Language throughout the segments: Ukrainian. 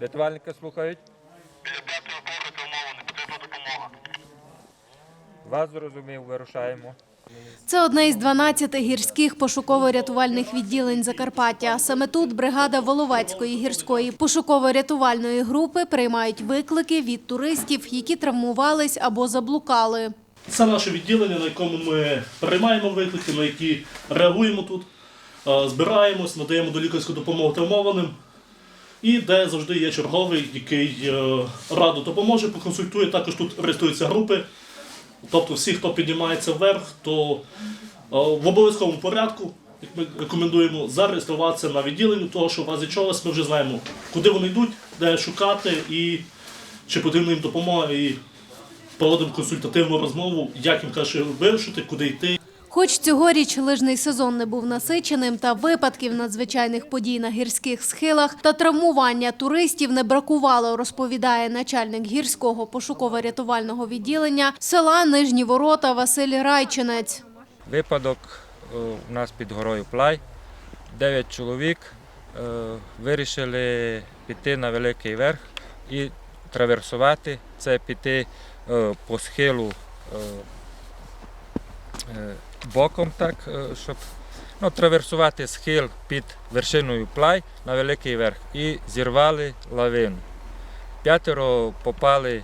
Рятувальники слухають. Біля п'ятої поки травмований, потрібна допомога. Вас зрозумів, вирушаємо. Це одне із 12 гірських пошуково-рятувальних відділень Закарпаття. Саме тут бригада Воловецької гірської пошуково-рятувальної групи приймають виклики від туристів, які травмувались або заблукали. Це наше відділення, на якому ми приймаємо виклики, на які реагуємо тут, збираємось, надаємо до лікарську допомогу травмованим. І де завжди є черговий, який е, радо допоможе, поконсультує. Також тут реєструються групи. Тобто всі, хто піднімається вверх, то е, в обов'язковому порядку, як ми рекомендуємо, зареєструватися на відділенні, того, що в разі чогось ми вже знаємо, куди вони йдуть, де шукати і чи потрібна їм допомога. І проводимо консультативну розмову, як їм краще вирішити, куди йти. Хоч цьогоріч лижний сезон не був насиченим, та випадків надзвичайних подій на гірських схилах та травмування туристів не бракувало, розповідає начальник гірського пошуково-рятувального відділення села Нижні Ворота Василь Райчинець. Випадок е, у нас під горою Плай. Дев'ять чоловік е, вирішили піти на великий верх і траверсувати. Це піти е, по схилу боком, так, е, щоб ну, траверсувати схил під вершиною Плай на великий верх і зірвали лавину. П'ятеро попали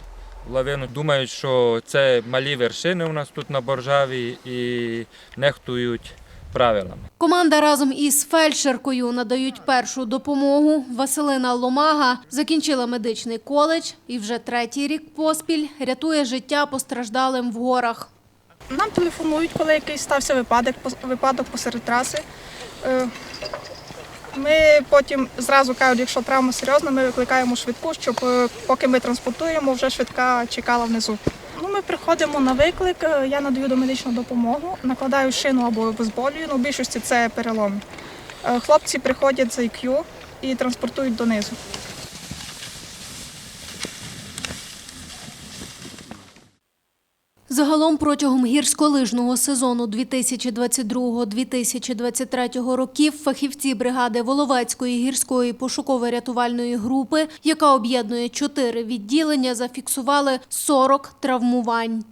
в лавину, думають, що це малі вершини у нас тут на Боржаві і нехтують правилами. Команда разом із фельдшеркою надають першу допомогу. Василина Ломага закінчила медичний коледж і вже третій рік поспіль рятує життя постраждалим в горах. Нам телефонують, коли якийсь стався випадок, випадок посеред траси. Е, Ми потім зразу кажуть, якщо травма серйозна, ми викликаємо швидку, щоб е, поки ми транспортуємо, вже швидка чекала внизу. Ну, ми приходимо на виклик, е, я надаю домедичну допомогу, накладаю шину або обезболюю, ну, в більшості це переломи. Е, Хлопці приходять за IQ і транспортують донизу. Загалом протягом гірськолижного сезону 2022-2023 років фахівці бригади Воловецької гірської пошуково-рятувальної групи, яка об'єднує чотири відділення, зафіксували 40 травмувань.